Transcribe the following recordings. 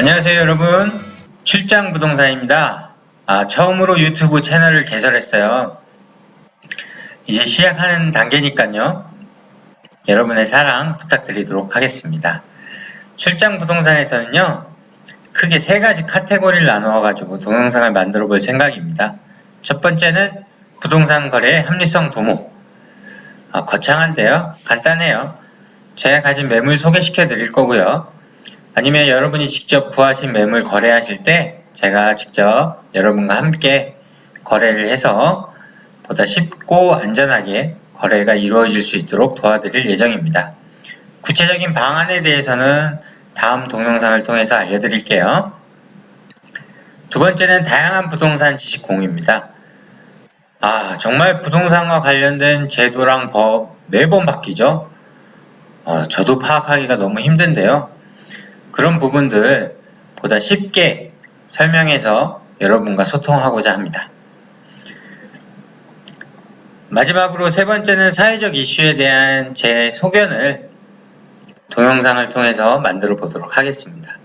안녕하세요 여러분. 출장 부동산입니다. 아, 처음으로 유튜브 채널을 개설했어요. 이제 시작하는 단계니까요. 여러분의 사랑 부탁드리도록 하겠습니다. 출장 부동산에서는요 크게 세 가지 카테고리를 나누어 가지고 동영상을 만들어 볼 생각입니다. 첫 번째는 부동산 거래의 합리성 도모. 아, 거창한데요. 간단해요. 제가 가진 매물 소개시켜 드릴 거고요 아니면 여러분이 직접 구하신 매물 거래하실 때 제가 직접 여러분과 함께 거래를 해서 보다 쉽고 안전하게 거래가 이루어질 수 있도록 도와드릴 예정입니다. 구체적인 방안에 대해서는 다음 동영상을 통해서 알려드릴게요. 두 번째는 다양한 부동산 지식 공유입니다. 아, 정말 부동산과 관련된 제도랑 법 매번 바뀌죠? 어, 저도 파악하기가 너무 힘든데요. 그런 부분들 보다 쉽게 설명해서 여러분과 소통하고자 합니다. 마지막으로 세 번째는 사회적 이슈에 대한 제 소견을 동영상을 통해서 만들어 보도록 하겠습니다.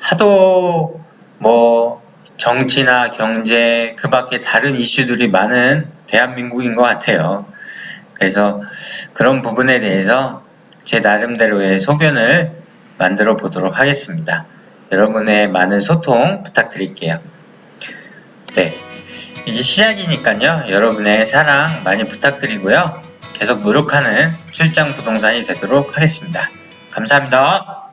하도 뭐 정치나 경제 그 밖에 다른 이슈들이 많은 대한민국인 것 같아요. 그래서 그런 부분에 대해서 제 나름대로의 소견을 만들어 보도록 하겠습니다. 여러분의 많은 소통 부탁드릴게요. 네. 이제 시작이니까요. 여러분의 사랑 많이 부탁드리고요. 계속 노력하는 출장 부동산이 되도록 하겠습니다. 감사합니다.